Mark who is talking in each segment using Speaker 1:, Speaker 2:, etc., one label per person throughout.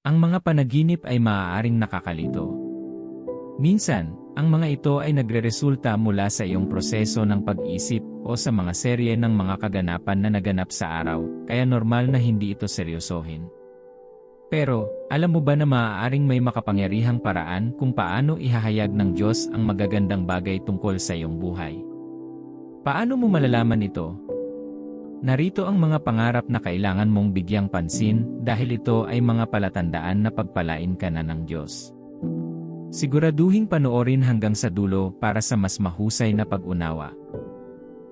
Speaker 1: Ang mga panaginip ay maaaring nakakalito. Minsan, ang mga ito ay nagreresulta mula sa iyong proseso ng pag-isip o sa mga serye ng mga kaganapan na naganap sa araw, kaya normal na hindi ito seryosohin. Pero, alam mo ba na maaaring may makapangyarihang paraan kung paano ihahayag ng Diyos ang magagandang bagay tungkol sa iyong buhay? Paano mo malalaman ito? Narito ang mga pangarap na kailangan mong bigyang pansin dahil ito ay mga palatandaan na pagpalain ka na ng Diyos. Siguraduhing panoorin hanggang sa dulo para sa mas mahusay na pag-unawa.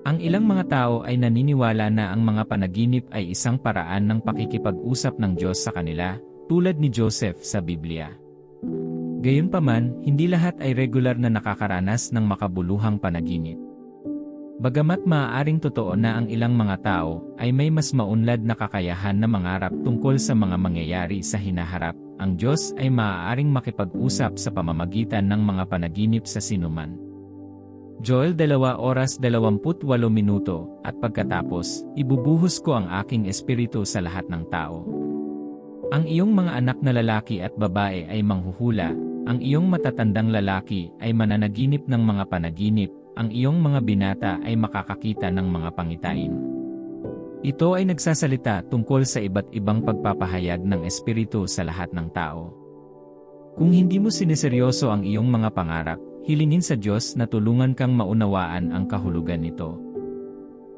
Speaker 1: Ang ilang mga tao ay naniniwala na ang mga panaginip ay isang paraan ng pakikipag-usap ng Diyos sa kanila, tulad ni Joseph sa Biblia. Gayunpaman, hindi lahat ay regular na nakakaranas ng makabuluhang panaginip. Bagamat maaaring totoo na ang ilang mga tao ay may mas maunlad na kakayahan na mangarap tungkol sa mga mangyayari sa hinaharap, ang Diyos ay maaaring makipag-usap sa pamamagitan ng mga panaginip sa sinuman. Joel 2 oras 28 minuto, at pagkatapos, ibubuhos ko ang aking espiritu sa lahat ng tao. Ang iyong mga anak na lalaki at babae ay manghuhula, ang iyong matatandang lalaki ay mananaginip ng mga panaginip, ang iyong mga binata ay makakakita ng mga pangitain. Ito ay nagsasalita tungkol sa iba't ibang pagpapahayag ng Espiritu sa lahat ng tao. Kung hindi mo sineseryoso ang iyong mga pangarap, hilingin sa Diyos na tulungan kang maunawaan ang kahulugan nito.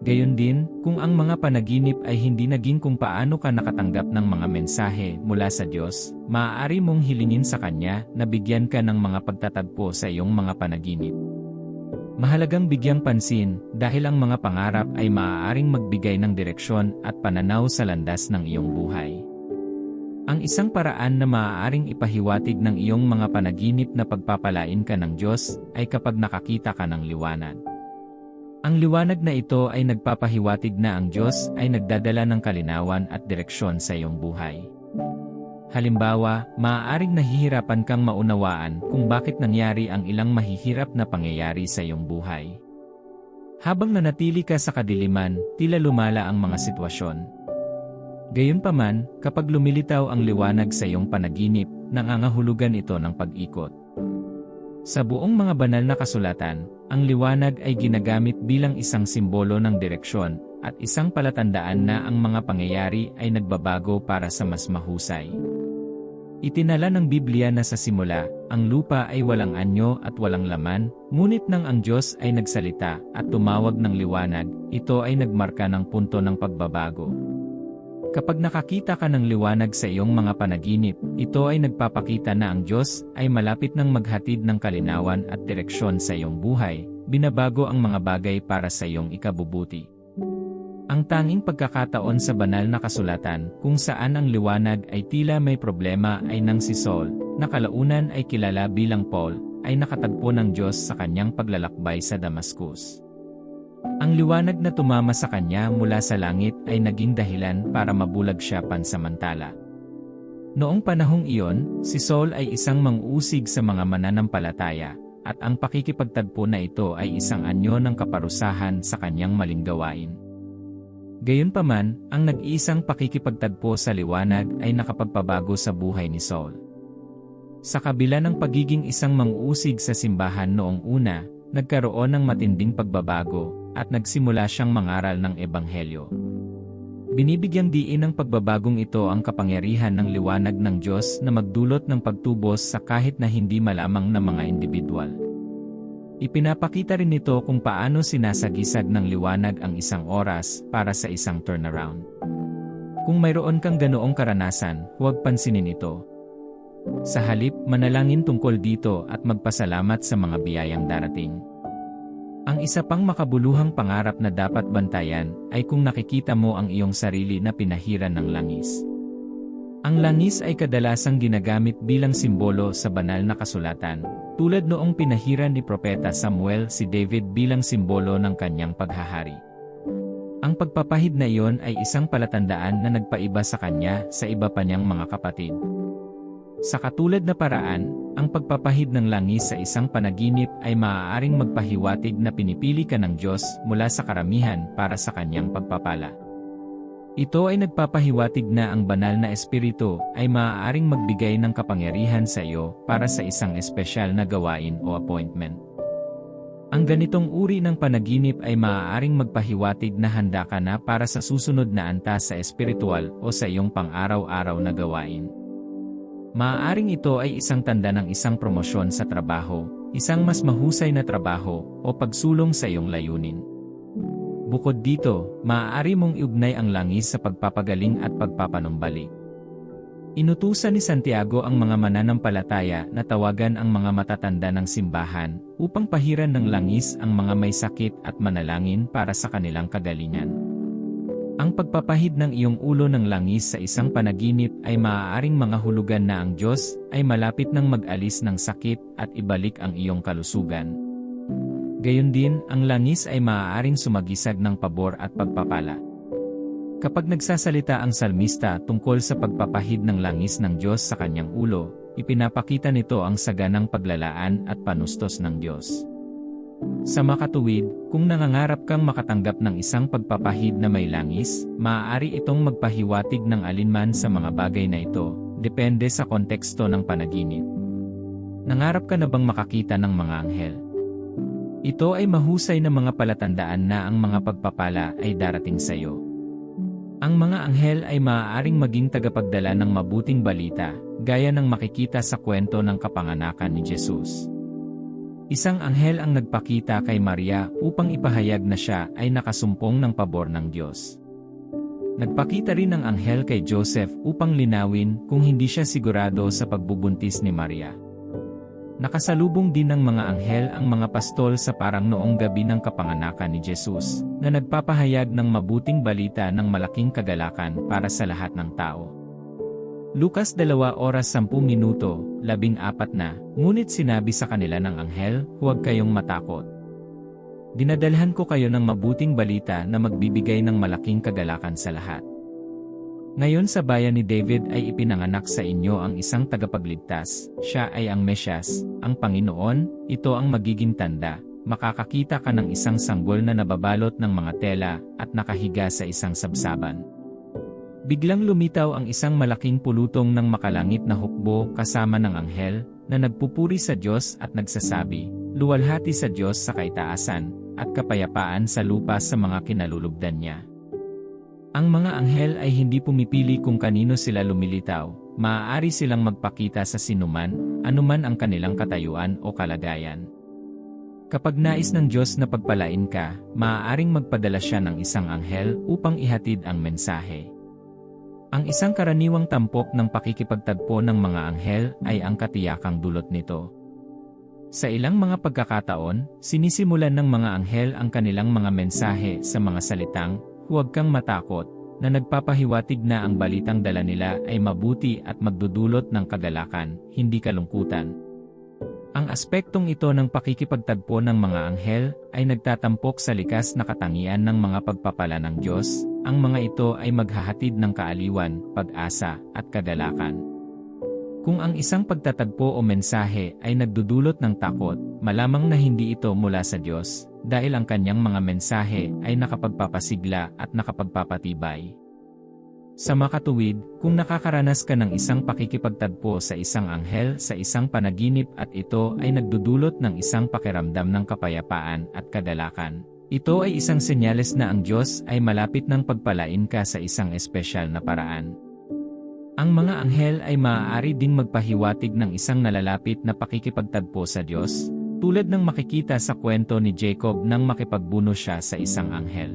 Speaker 1: Gayon din, kung ang mga panaginip ay hindi naging kung paano ka nakatanggap ng mga mensahe mula sa Diyos, maaari mong hilingin sa Kanya na bigyan ka ng mga pagtatagpo sa iyong mga panaginip. Mahalagang bigyang pansin dahil ang mga pangarap ay maaaring magbigay ng direksyon at pananaw sa landas ng iyong buhay. Ang isang paraan na maaaring ipahiwatig ng iyong mga panaginip na pagpapalain ka ng Diyos ay kapag nakakita ka ng liwanag. Ang liwanag na ito ay nagpapahiwatig na ang Diyos ay nagdadala ng kalinawan at direksyon sa iyong buhay. Halimbawa, maaaring nahihirapan kang maunawaan kung bakit nangyari ang ilang mahihirap na pangyayari sa iyong buhay. Habang nanatili ka sa kadiliman, tila lumala ang mga sitwasyon. Gayunpaman, kapag lumilitaw ang liwanag sa iyong panaginip, nangangahulugan ito ng pag-ikot. Sa buong mga banal na kasulatan, ang liwanag ay ginagamit bilang isang simbolo ng direksyon at isang palatandaan na ang mga pangyayari ay nagbabago para sa mas mahusay. Itinala ng Biblia na sa simula, ang lupa ay walang anyo at walang laman, ngunit nang ang Diyos ay nagsalita at tumawag ng liwanag, ito ay nagmarka ng punto ng pagbabago. Kapag nakakita ka ng liwanag sa iyong mga panaginip, ito ay nagpapakita na ang Diyos ay malapit ng maghatid ng kalinawan at direksyon sa iyong buhay, binabago ang mga bagay para sa iyong ikabubuti. Ang tanging pagkakataon sa banal na kasulatan kung saan ang liwanag ay tila may problema ay nang si Saul, na kalaunan ay kilala bilang Paul, ay nakatagpo ng Diyos sa kanyang paglalakbay sa Damascus. Ang liwanag na tumama sa kanya mula sa langit ay naging dahilan para mabulag siya pansamantala. Noong panahong iyon, si Saul ay isang mangusig sa mga mananampalataya, at ang pakikipagtagpo na ito ay isang anyo ng kaparusahan sa kanyang maling gawain. Gayunpaman, ang nag-iisang pakikipagtagpo sa liwanag ay nakapagpabago sa buhay ni Saul. Sa kabila ng pagiging isang mangusig sa simbahan noong una, nagkaroon ng matinding pagbabago, at nagsimula siyang mangaral ng ebanghelyo. Binibigyang diin ng pagbabagong ito ang kapangyarihan ng liwanag ng Diyos na magdulot ng pagtubos sa kahit na hindi malamang na mga individual. Ipinapakita rin nito kung paano sinasagisag ng liwanag ang isang oras para sa isang turnaround. Kung mayroon kang ganoong karanasan, huwag pansinin ito. Sa halip, manalangin tungkol dito at magpasalamat sa mga biyayang darating. Ang isa pang makabuluhang pangarap na dapat bantayan ay kung nakikita mo ang iyong sarili na pinahiran ng langis. Ang langis ay kadalasang ginagamit bilang simbolo sa banal na kasulatan, tulad noong pinahiran ni Propeta Samuel si David bilang simbolo ng kanyang paghahari. Ang pagpapahid na iyon ay isang palatandaan na nagpaiba sa kanya sa iba pa niyang mga kapatid. Sa katulad na paraan, ang pagpapahid ng langis sa isang panaginip ay maaaring magpahiwatig na pinipili ka ng Diyos mula sa karamihan para sa kanyang pagpapala. Ito ay nagpapahiwatig na ang banal na espiritu ay maaaring magbigay ng kapangyarihan sa iyo para sa isang espesyal na gawain o appointment. Ang ganitong uri ng panaginip ay maaaring magpahiwatig na handa ka na para sa susunod na antas sa espiritual o sa iyong pang-araw-araw na gawain. Maaaring ito ay isang tanda ng isang promosyon sa trabaho, isang mas mahusay na trabaho, o pagsulong sa iyong layunin. Bukod dito, maaari mong iugnay ang langis sa pagpapagaling at pagpapanumbalik. Inutusan ni Santiago ang mga mananampalataya na tawagan ang mga matatanda ng simbahan upang pahiran ng langis ang mga may sakit at manalangin para sa kanilang kagalingan. Ang pagpapahid ng iyong ulo ng langis sa isang panaginip ay maaaring mga hulugan na ang Diyos ay malapit ng mag-alis ng sakit at ibalik ang iyong kalusugan. Gayon din, ang langis ay maaaring sumagisag ng pabor at pagpapala. Kapag nagsasalita ang salmista tungkol sa pagpapahid ng langis ng Diyos sa kanyang ulo, ipinapakita nito ang saganang paglalaan at panustos ng Diyos. Sa makatuwid, kung nangangarap kang makatanggap ng isang pagpapahid na may langis, maaari itong magpahiwatig ng alinman sa mga bagay na ito, depende sa konteksto ng panaginip. Nangarap ka na bang makakita ng mga anghel? Ito ay mahusay na mga palatandaan na ang mga pagpapala ay darating sa iyo. Ang mga anghel ay maaaring maging tagapagdala ng mabuting balita, gaya ng makikita sa kwento ng kapanganakan ni Jesus. Isang anghel ang nagpakita kay Maria upang ipahayag na siya ay nakasumpong ng pabor ng Diyos. Nagpakita rin ang anghel kay Joseph upang linawin kung hindi siya sigurado sa pagbubuntis ni Maria. Nakasalubong din ng mga anghel ang mga pastol sa parang noong gabi ng kapanganakan ni Jesus, na nagpapahayag ng mabuting balita ng malaking kagalakan para sa lahat ng tao. Lukas 2 oras 10 minuto, 14 na, ngunit sinabi sa kanila ng anghel, huwag kayong matakot. Dinadalhan ko kayo ng mabuting balita na magbibigay ng malaking kagalakan sa lahat. Ngayon sa bayan ni David ay ipinanganak sa inyo ang isang tagapagligtas, siya ay ang Mesyas, ang Panginoon, ito ang magiging tanda, makakakita ka ng isang sanggol na nababalot ng mga tela at nakahiga sa isang sabsaban. Biglang lumitaw ang isang malaking pulutong ng makalangit na hukbo kasama ng anghel na nagpupuri sa Diyos at nagsasabi, Luwalhati sa Diyos sa kaitaasan, at kapayapaan sa lupa sa mga kinalulugdan niya. Ang mga anghel ay hindi pumipili kung kanino sila lumilitaw, maaari silang magpakita sa sinuman, anuman ang kanilang katayuan o kalagayan. Kapag nais ng Diyos na pagpalain ka, maaaring magpadala siya ng isang anghel upang ihatid ang mensahe. Ang isang karaniwang tampok ng pakikipagtagpo ng mga anghel ay ang katiyakang dulot nito. Sa ilang mga pagkakataon, sinisimulan ng mga anghel ang kanilang mga mensahe sa mga salitang, Huwag kang matakot, na nagpapahiwatig na ang balitang dala nila ay mabuti at magdudulot ng kagalakan, hindi kalungkutan. Ang aspektong ito ng pakikipagtagpo ng mga anghel ay nagtatampok sa likas na katangian ng mga pagpapala ng Diyos, ang mga ito ay maghahatid ng kaaliwan, pag-asa, at kagalakan. Kung ang isang pagtatagpo o mensahe ay nagdudulot ng takot, malamang na hindi ito mula sa Diyos, dahil ang kanyang mga mensahe ay nakapagpapasigla at nakapagpapatibay. Sa makatuwid, kung nakakaranas ka ng isang pakikipagtagpo sa isang anghel sa isang panaginip at ito ay nagdudulot ng isang pakiramdam ng kapayapaan at kadalakan, ito ay isang senyales na ang Diyos ay malapit ng pagpalain ka sa isang espesyal na paraan. Ang mga anghel ay maaari ding magpahiwatig ng isang nalalapit na pakikipagtagpo sa Diyos, tulad ng makikita sa kwento ni Jacob nang makipagbuno siya sa isang anghel.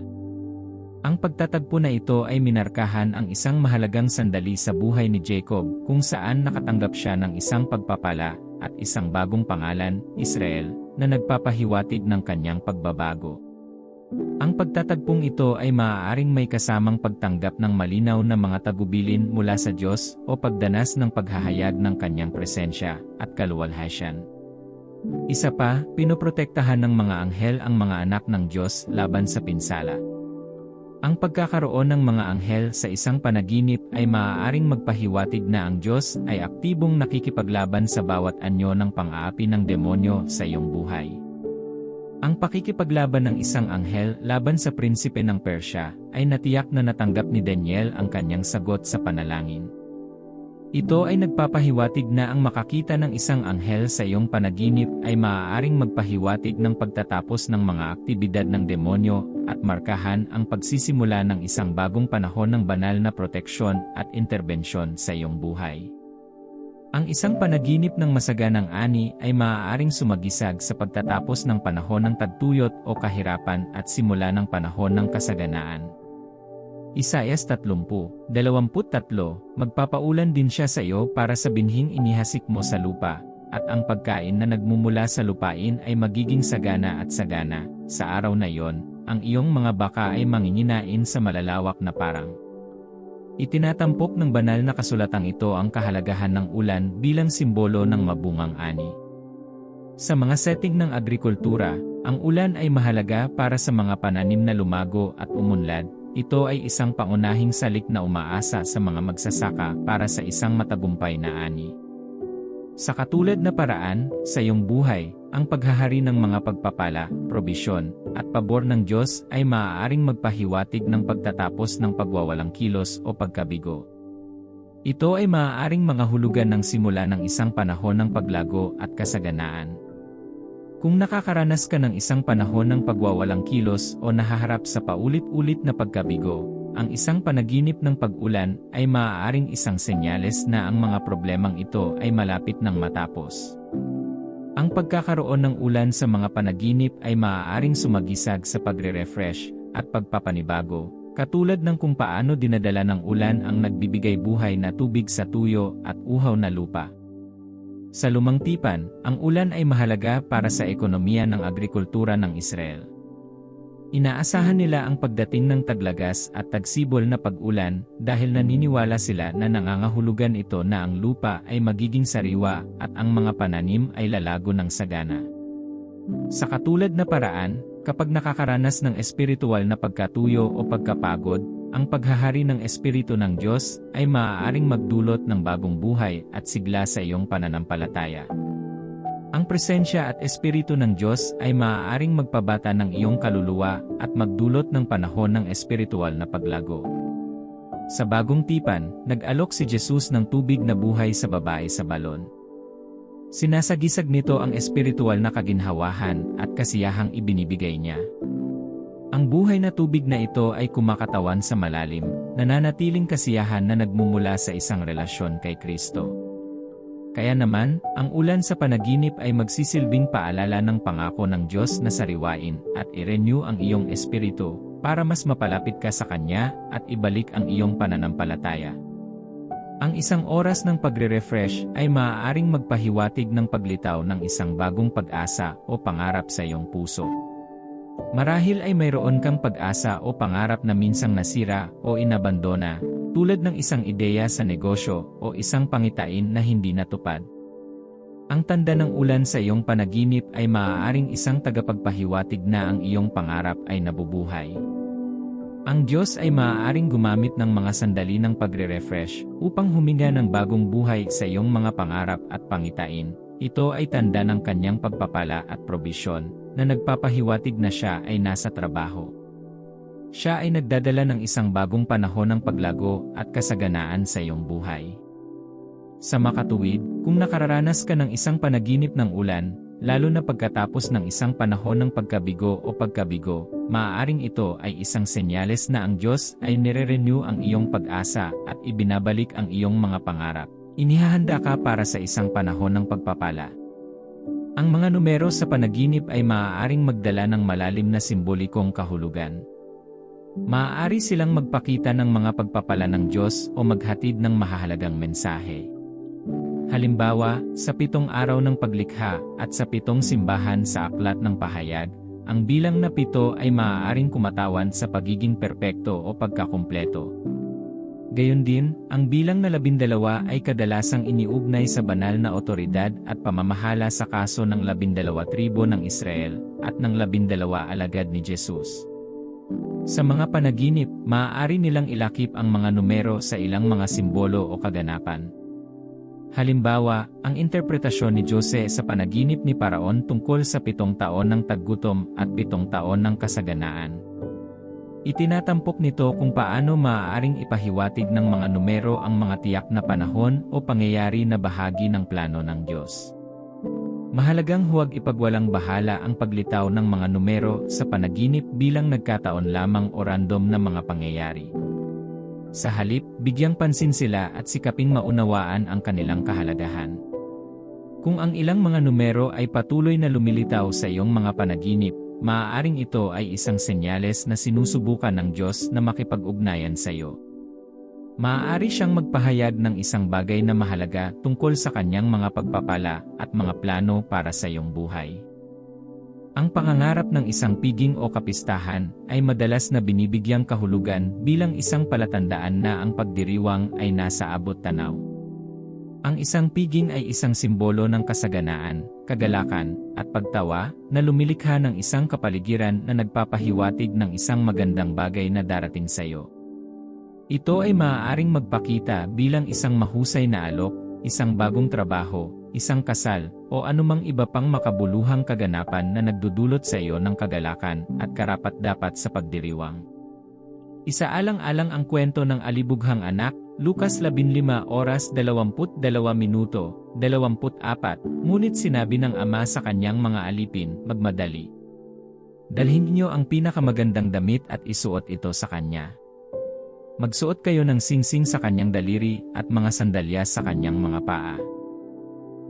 Speaker 1: Ang pagtatagpo na ito ay minarkahan ang isang mahalagang sandali sa buhay ni Jacob kung saan nakatanggap siya ng isang pagpapala at isang bagong pangalan, Israel, na nagpapahiwatig ng kanyang pagbabago. Ang pagtatagpong ito ay maaaring may kasamang pagtanggap ng malinaw na mga tagubilin mula sa Diyos o pagdanas ng paghahayag ng kanyang presensya at kaluwalhasyan. Isa pa, pinoprotektahan ng mga anghel ang mga anak ng Diyos laban sa pinsala. Ang pagkakaroon ng mga anghel sa isang panaginip ay maaaring magpahiwatig na ang Diyos ay aktibong nakikipaglaban sa bawat anyo ng pang-aapi ng demonyo sa iyong buhay. Ang pakikipaglaban ng isang anghel laban sa prinsipe ng Persya ay natiyak na natanggap ni Daniel ang kanyang sagot sa panalangin. Ito ay nagpapahiwatig na ang makakita ng isang anghel sa iyong panaginip ay maaaring magpahiwatig ng pagtatapos ng mga aktibidad ng demonyo at markahan ang pagsisimula ng isang bagong panahon ng banal na proteksyon at interbensyon sa iyong buhay. Ang isang panaginip ng masaganang ani ay maaaring sumagisag sa pagtatapos ng panahon ng tagtuyot o kahirapan at simula ng panahon ng kasaganaan. Isayas 30, 23, magpapaulan din siya sa iyo para sa binhing inihasik mo sa lupa, at ang pagkain na nagmumula sa lupain ay magiging sagana at sagana. Sa araw na iyon, ang iyong mga baka ay manginginain sa malalawak na parang. Itinatampok ng banal na kasulatang ito ang kahalagahan ng ulan bilang simbolo ng mabungang ani. Sa mga setting ng agrikultura, ang ulan ay mahalaga para sa mga pananim na lumago at umunlad. Ito ay isang pangunahing salik na umaasa sa mga magsasaka para sa isang matagumpay na ani. Sa katulad na paraan, sa iyong buhay, ang paghahari ng mga pagpapala, probisyon, at pabor ng Diyos ay maaaring magpahiwatig ng pagtatapos ng pagwawalang kilos o pagkabigo. Ito ay maaaring mga hulugan ng simula ng isang panahon ng paglago at kasaganaan. Kung nakakaranas ka ng isang panahon ng pagwawalang kilos o nahaharap sa paulit-ulit na pagkabigo, ang isang panaginip ng pag-ulan ay maaaring isang senyales na ang mga problemang ito ay malapit ng matapos. Ang pagkakaroon ng ulan sa mga panaginip ay maaaring sumagisag sa pagre-refresh at pagpapanibago, katulad ng kung paano dinadala ng ulan ang nagbibigay buhay na tubig sa tuyo at uhaw na lupa. Sa lumang tipan, ang ulan ay mahalaga para sa ekonomiya ng agrikultura ng Israel. Inaasahan nila ang pagdating ng taglagas at tagsibol na pag-ulan dahil naniniwala sila na nangangahulugan ito na ang lupa ay magiging sariwa at ang mga pananim ay lalago ng sagana. Sa katulad na paraan, kapag nakakaranas ng espiritual na pagkatuyo o pagkapagod, ang paghahari ng Espiritu ng Diyos ay maaaring magdulot ng bagong buhay at sigla sa iyong pananampalataya. Ang presensya at espiritu ng Diyos ay maaaring magpabata ng iyong kaluluwa at magdulot ng panahon ng espiritual na paglago. Sa bagong tipan, nag-alok si Jesus ng tubig na buhay sa babae sa balon. Sinasagisag nito ang espiritual na kaginhawahan at kasiyahang ibinibigay niya. Ang buhay na tubig na ito ay kumakatawan sa malalim, nananatiling kasiyahan na nagmumula sa isang relasyon kay Kristo. Kaya naman, ang ulan sa panaginip ay magsisilbing paalala ng pangako ng Diyos na sariwain at i-renew ang iyong espiritu para mas mapalapit ka sa Kanya at ibalik ang iyong pananampalataya. Ang isang oras ng pagre-refresh ay maaaring magpahiwatig ng paglitaw ng isang bagong pag-asa o pangarap sa iyong puso. Marahil ay mayroon kang pag-asa o pangarap na minsang nasira o inabandona, tulad ng isang ideya sa negosyo o isang pangitain na hindi natupad. Ang tanda ng ulan sa iyong panaginip ay maaaring isang tagapagpahiwatig na ang iyong pangarap ay nabubuhay. Ang Diyos ay maaaring gumamit ng mga sandali ng pagre-refresh upang huminga ng bagong buhay sa iyong mga pangarap at pangitain. Ito ay tanda ng kanyang pagpapala at probisyon na nagpapahiwatig na siya ay nasa trabaho. Siya ay nagdadala ng isang bagong panahon ng paglago at kasaganaan sa iyong buhay. Sa makatuwid, kung nakararanas ka ng isang panaginip ng ulan, lalo na pagkatapos ng isang panahon ng pagkabigo o pagkabigo, maaaring ito ay isang senyales na ang Diyos ay nire-renew ang iyong pag-asa at ibinabalik ang iyong mga pangarap. Inihahanda ka para sa isang panahon ng pagpapala. Ang mga numero sa panaginip ay maaaring magdala ng malalim na simbolikong kahulugan. Maaari silang magpakita ng mga pagpapala ng Diyos o maghatid ng mahahalagang mensahe. Halimbawa, sa pitong araw ng paglikha at sa pitong simbahan sa aklat ng pahayag, ang bilang na pito ay maaaring kumatawan sa pagiging perpekto o pagkakumpleto. Gayon din, ang bilang na labindalawa ay kadalasang iniugnay sa banal na otoridad at pamamahala sa kaso ng labindalawa tribo ng Israel at ng labindalawa alagad ni Jesus. Sa mga panaginip, maaari nilang ilakip ang mga numero sa ilang mga simbolo o kaganapan. Halimbawa, ang interpretasyon ni Jose sa panaginip ni Paraon tungkol sa pitong taon ng taggutom at pitong taon ng kasaganaan. Itinatampok nito kung paano maaaring ipahiwatig ng mga numero ang mga tiyak na panahon o pangyayari na bahagi ng plano ng Diyos. Mahalagang huwag ipagwalang bahala ang paglitaw ng mga numero sa panaginip bilang nagkataon lamang o random na mga pangyayari. Sa halip, bigyang pansin sila at sikaping maunawaan ang kanilang kahalagahan. Kung ang ilang mga numero ay patuloy na lumilitaw sa iyong mga panaginip, maaaring ito ay isang senyales na sinusubukan ng Diyos na makipag-ugnayan sa iyo. Maaari siyang magpahayag ng isang bagay na mahalaga tungkol sa kanyang mga pagpapala at mga plano para sa iyong buhay. Ang pangangarap ng isang piging o kapistahan ay madalas na binibigyang kahulugan bilang isang palatandaan na ang pagdiriwang ay nasa abot tanaw. Ang isang piging ay isang simbolo ng kasaganaan, kagalakan, at pagtawa na lumilikha ng isang kapaligiran na nagpapahiwatig ng isang magandang bagay na darating sa iyo. Ito ay maaaring magpakita bilang isang mahusay na alok, isang bagong trabaho, isang kasal, o anumang iba pang makabuluhang kaganapan na nagdudulot sa iyo ng kagalakan at karapat-dapat sa pagdiriwang. Isaalang-alang ang kwento ng alibughang anak, Lucas 15 oras 22 minuto, 24, ngunit sinabi ng ama sa kanyang mga alipin, magmadali. Dalhin niyo ang pinakamagandang damit at isuot ito sa kanya. Magsuot kayo ng singsing sa kanyang daliri at mga sandalyas sa kanyang mga paa.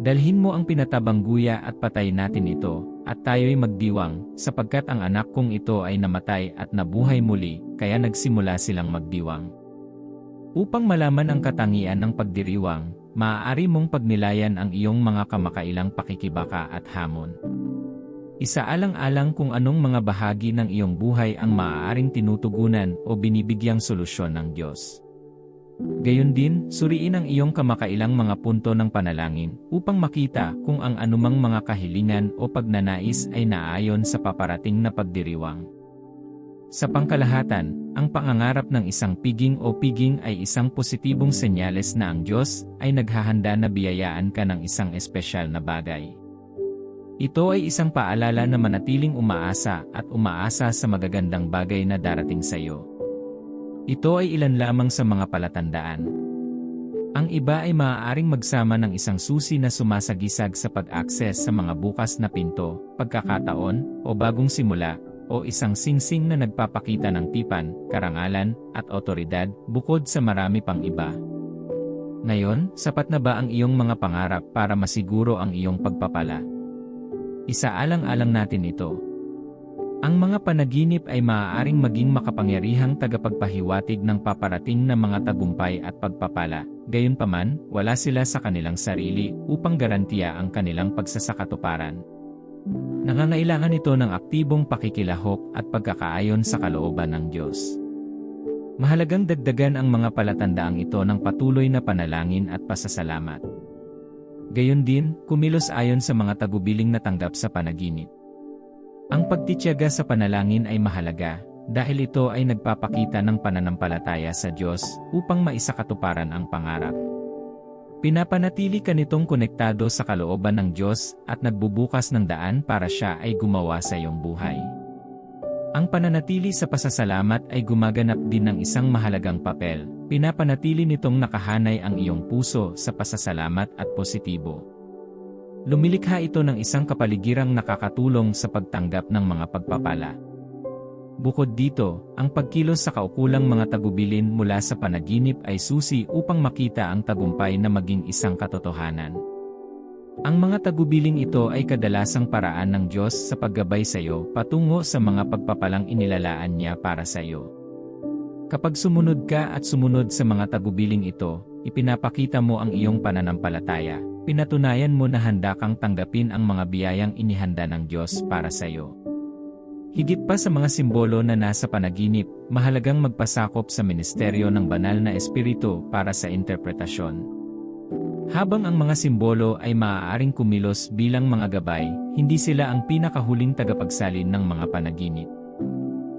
Speaker 1: Dalhin mo ang pinatabang guya at patay natin ito, at tayo'y magdiwang, sapagkat ang anak kong ito ay namatay at nabuhay muli, kaya nagsimula silang magdiwang. Upang malaman ang katangian ng pagdiriwang, maaari mong pagnilayan ang iyong mga kamakailang pakikibaka at hamon. Isaalang-alang kung anong mga bahagi ng iyong buhay ang maaaring tinutugunan o binibigyang solusyon ng Diyos. Gayon din, suriin ang iyong kamakailang mga punto ng panalangin upang makita kung ang anumang mga kahilingan o pagnanais ay naayon sa paparating na pagdiriwang. Sa pangkalahatan, ang pangangarap ng isang piging o piging ay isang positibong senyales na ang Diyos ay naghahanda na biyayaan ka ng isang espesyal na bagay. Ito ay isang paalala na manatiling umaasa at umaasa sa magagandang bagay na darating sa iyo. Ito ay ilan lamang sa mga palatandaan. Ang iba ay maaaring magsama ng isang susi na sumasagisag sa pag-access sa mga bukas na pinto, pagkakataon, o bagong simula, o isang singsing na nagpapakita ng tipan, karangalan, at otoridad, bukod sa marami pang iba. Ngayon, sapat na ba ang iyong mga pangarap para masiguro ang iyong pagpapala? Isaalang-alang natin ito. Ang mga panaginip ay maaaring maging makapangyarihang tagapagpahiwatig ng paparating na mga tagumpay at pagpapala, gayunpaman, wala sila sa kanilang sarili upang garantiya ang kanilang pagsasakatuparan. Nangangailangan ito ng aktibong pakikilahok at pagkakaayon sa kalooban ng Diyos. Mahalagang dagdagan ang mga palatandaang ito ng patuloy na panalangin at pasasalamat. Gayon din, kumilos ayon sa mga tagubiling natanggap sa panaginip. Ang pagtityaga sa panalangin ay mahalaga, dahil ito ay nagpapakita ng pananampalataya sa Diyos upang maisakatuparan ang pangarap. Pinapanatili ka nitong konektado sa kalooban ng Diyos at nagbubukas ng daan para siya ay gumawa sa iyong buhay. Ang pananatili sa pasasalamat ay gumaganap din ng isang mahalagang papel. Pinapanatili nitong nakahanay ang iyong puso sa pasasalamat at positibo. Lumilikha ito ng isang kapaligirang nakakatulong sa pagtanggap ng mga pagpapala. Bukod dito, ang pagkilos sa kaukulang mga tagubilin mula sa panaginip ay susi upang makita ang tagumpay na maging isang katotohanan. Ang mga tagubiling ito ay kadalasang paraan ng Diyos sa paggabay sa iyo patungo sa mga pagpapalang inilalaan niya para sa iyo. Kapag sumunod ka at sumunod sa mga tagubiling ito, ipinapakita mo ang iyong pananampalataya, pinatunayan mo na handa kang tanggapin ang mga biyayang inihanda ng Diyos para sa iyo. Higit pa sa mga simbolo na nasa panaginip, mahalagang magpasakop sa ministeryo ng banal na espiritu para sa interpretasyon. Habang ang mga simbolo ay maaaring kumilos bilang mga gabay, hindi sila ang pinakahuling tagapagsalin ng mga panaginip.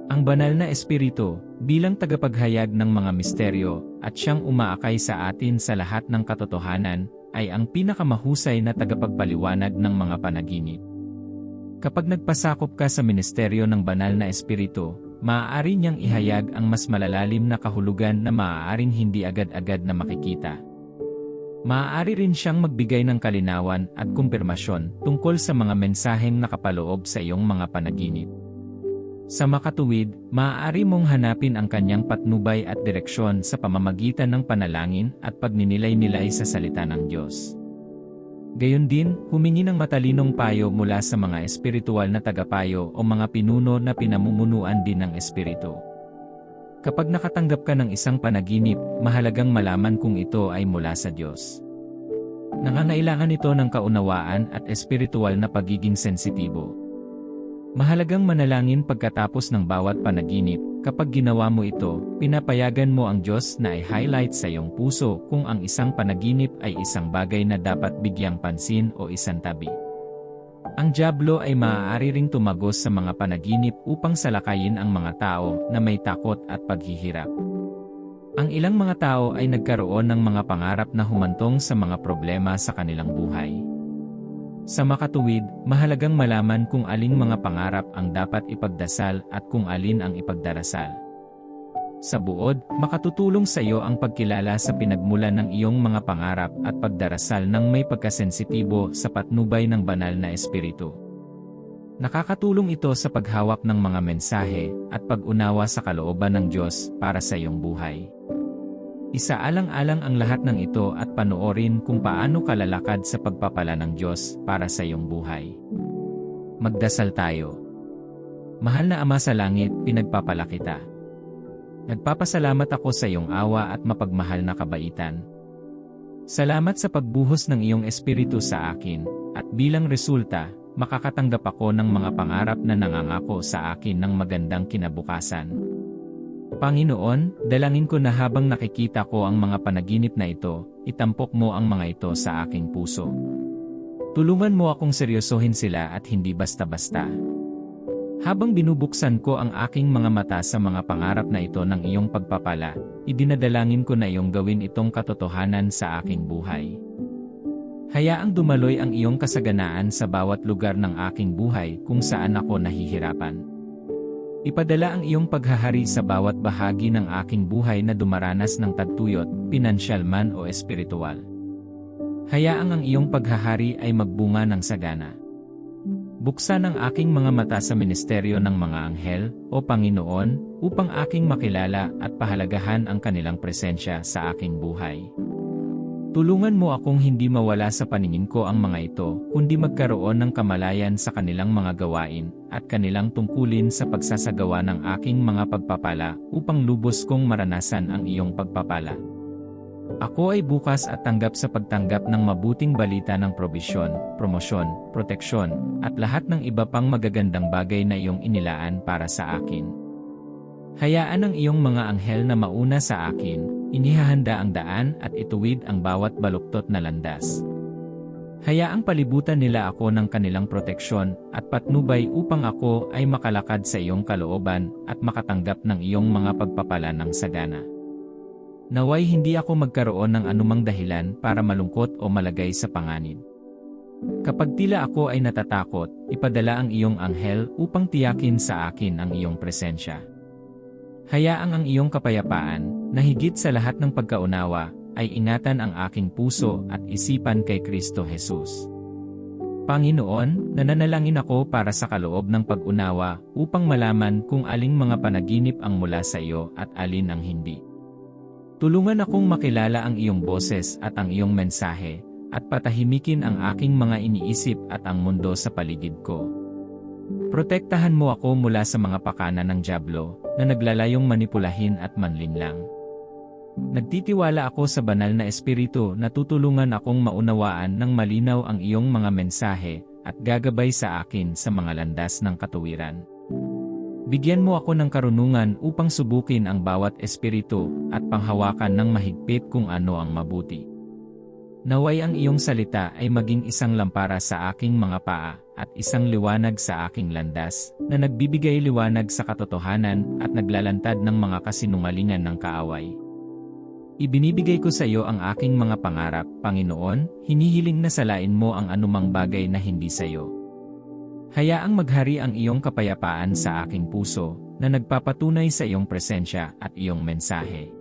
Speaker 1: Ang banal na espiritu, bilang tagapaghayag ng mga misteryo, at siyang umaakay sa atin sa lahat ng katotohanan, ay ang pinakamahusay na tagapagpaliwanag ng mga panaginip. Kapag nagpasakop ka sa ministeryo ng banal na espiritu, maaari niyang ihayag ang mas malalalim na kahulugan na maaaring hindi agad-agad na makikita. Maaari rin siyang magbigay ng kalinawan at kumpirmasyon tungkol sa mga mensaheng nakapaloob sa iyong mga panaginip. Sa makatuwid, maaari mong hanapin ang kanyang patnubay at direksyon sa pamamagitan ng panalangin at pagninilay-nilay sa salita ng Diyos. Gayon din, humingi ng matalinong payo mula sa mga espiritual na tagapayo o mga pinuno na pinamumunuan din ng espiritu. Kapag nakatanggap ka ng isang panaginip, mahalagang malaman kung ito ay mula sa Diyos. Nangangailangan ito ng kaunawaan at espiritual na pagiging sensitibo. Mahalagang manalangin pagkatapos ng bawat panaginip. Kapag ginawa mo ito, pinapayagan mo ang Diyos na i-highlight sa iyong puso kung ang isang panaginip ay isang bagay na dapat bigyang pansin o isang tabi. Ang Diablo ay maaari ring tumagos sa mga panaginip upang salakayin ang mga tao na may takot at paghihirap. Ang ilang mga tao ay nagkaroon ng mga pangarap na humantong sa mga problema sa kanilang buhay. Sa makatuwid, mahalagang malaman kung aling mga pangarap ang dapat ipagdasal at kung alin ang ipagdarasal. Sa buod, makatutulong sa iyo ang pagkilala sa pinagmulan ng iyong mga pangarap at pagdarasal ng may pagkasensitibo sa patnubay ng banal na espiritu. Nakakatulong ito sa paghawak ng mga mensahe at pag-unawa sa kalooban ng Diyos para sa iyong buhay. Isaalang-alang ang lahat ng ito at panoorin kung paano kalalakad sa pagpapala ng Diyos para sa iyong buhay. Magdasal tayo. Mahal na Ama sa Langit, pinagpapala kita. Nagpapasalamat ako sa iyong awa at mapagmahal na kabaitan. Salamat sa pagbuhos ng iyong espiritu sa akin, at bilang resulta, makakatanggap ako ng mga pangarap na nangangako sa akin ng magandang kinabukasan. Panginoon, dalangin ko na habang nakikita ko ang mga panaginip na ito, itampok mo ang mga ito sa aking puso. Tulungan mo akong seryosohin sila at hindi basta-basta. Habang binubuksan ko ang aking mga mata sa mga pangarap na ito ng iyong pagpapala, idinadalangin ko na iyong gawin itong katotohanan sa aking buhay. Hayaang dumaloy ang iyong kasaganaan sa bawat lugar ng aking buhay kung saan ako nahihirapan. Ipadala ang iyong paghahari sa bawat bahagi ng aking buhay na dumaranas ng tagtuyot, pinansyal man o espiritual. Hayaang ang iyong paghahari ay magbunga ng sagana. Buksan ang aking mga mata sa ministeryo ng mga anghel, o Panginoon, upang aking makilala at pahalagahan ang kanilang presensya sa aking buhay. Tulungan mo akong hindi mawala sa paningin ko ang mga ito, kundi magkaroon ng kamalayan sa kanilang mga gawain, at kanilang tungkulin sa pagsasagawa ng aking mga pagpapala, upang lubos kong maranasan ang iyong pagpapala. Ako ay bukas at tanggap sa pagtanggap ng mabuting balita ng probisyon, promosyon, proteksyon, at lahat ng iba pang magagandang bagay na iyong inilaan para sa akin. Hayaan ang iyong mga anghel na mauna sa akin, Inihahanda ang daan at ituwid ang bawat baluktot na landas. Hayaang palibutan nila ako ng kanilang proteksyon at patnubay upang ako ay makalakad sa iyong kalooban at makatanggap ng iyong mga pagpapala ng sagana. Naway hindi ako magkaroon ng anumang dahilan para malungkot o malagay sa panganib. Kapag tila ako ay natatakot, ipadala ang iyong anghel upang tiyakin sa akin ang iyong presensya. Hayaang ang iyong kapayapaan, na higit sa lahat ng pagkaunawa, ay ingatan ang aking puso at isipan kay Kristo Jesus. Panginoon, nananalangin ako para sa kaloob ng pag-unawa upang malaman kung aling mga panaginip ang mula sa iyo at alin ang hindi. Tulungan akong makilala ang iyong boses at ang iyong mensahe, at patahimikin ang aking mga iniisip at ang mundo sa paligid ko. Protektahan mo ako mula sa mga pakana ng Diablo, na naglalayong manipulahin at manlinlang. Nagtitiwala ako sa banal na espiritu na tutulungan akong maunawaan ng malinaw ang iyong mga mensahe at gagabay sa akin sa mga landas ng katuwiran. Bigyan mo ako ng karunungan upang subukin ang bawat espiritu at panghawakan ng mahigpit kung ano ang mabuti. Naway ang iyong salita ay maging isang lampara sa aking mga paa at isang liwanag sa aking landas na nagbibigay liwanag sa katotohanan at naglalantad ng mga kasinungalingan ng kaaway. Ibinibigay ko sa iyo ang aking mga pangarap, Panginoon, hinihiling na salain mo ang anumang bagay na hindi sa iyo. Hayaang maghari ang iyong kapayapaan sa aking puso, na nagpapatunay sa iyong presensya at iyong mensahe.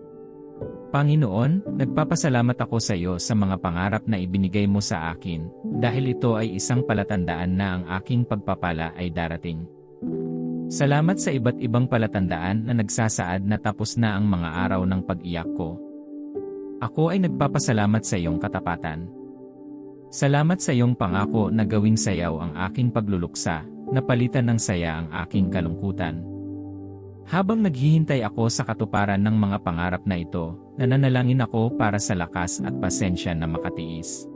Speaker 1: Panginoon, nagpapasalamat ako sa iyo sa mga pangarap na ibinigay mo sa akin, dahil ito ay isang palatandaan na ang aking pagpapala ay darating. Salamat sa iba't ibang palatandaan na nagsasaad na tapos na ang mga araw ng pag-iyak ko. Ako ay nagpapasalamat sa iyong katapatan. Salamat sa iyong pangako na gawing sayaw ang aking pagluluksa, na palitan ng saya ang aking kalungkutan. Habang naghihintay ako sa katuparan ng mga pangarap na ito, nananalangin ako para sa lakas at pasensya na makatiis.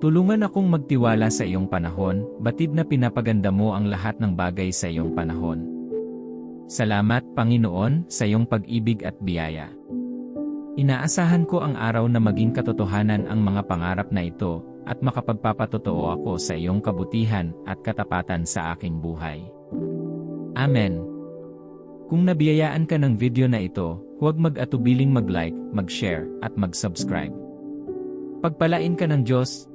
Speaker 1: Tulungan akong magtiwala sa iyong panahon, batid na pinapaganda mo ang lahat ng bagay sa iyong panahon. Salamat, Panginoon, sa iyong pag-ibig at biyaya. Inaasahan ko ang araw na maging katotohanan ang mga pangarap na ito, at makapagpapatotoo ako sa iyong kabutihan at katapatan sa aking buhay. Amen. Kung nabiyayaan ka ng video na ito, huwag mag-atubiling mag-like, mag-share, at mag-subscribe. Pagpalain ka ng Diyos,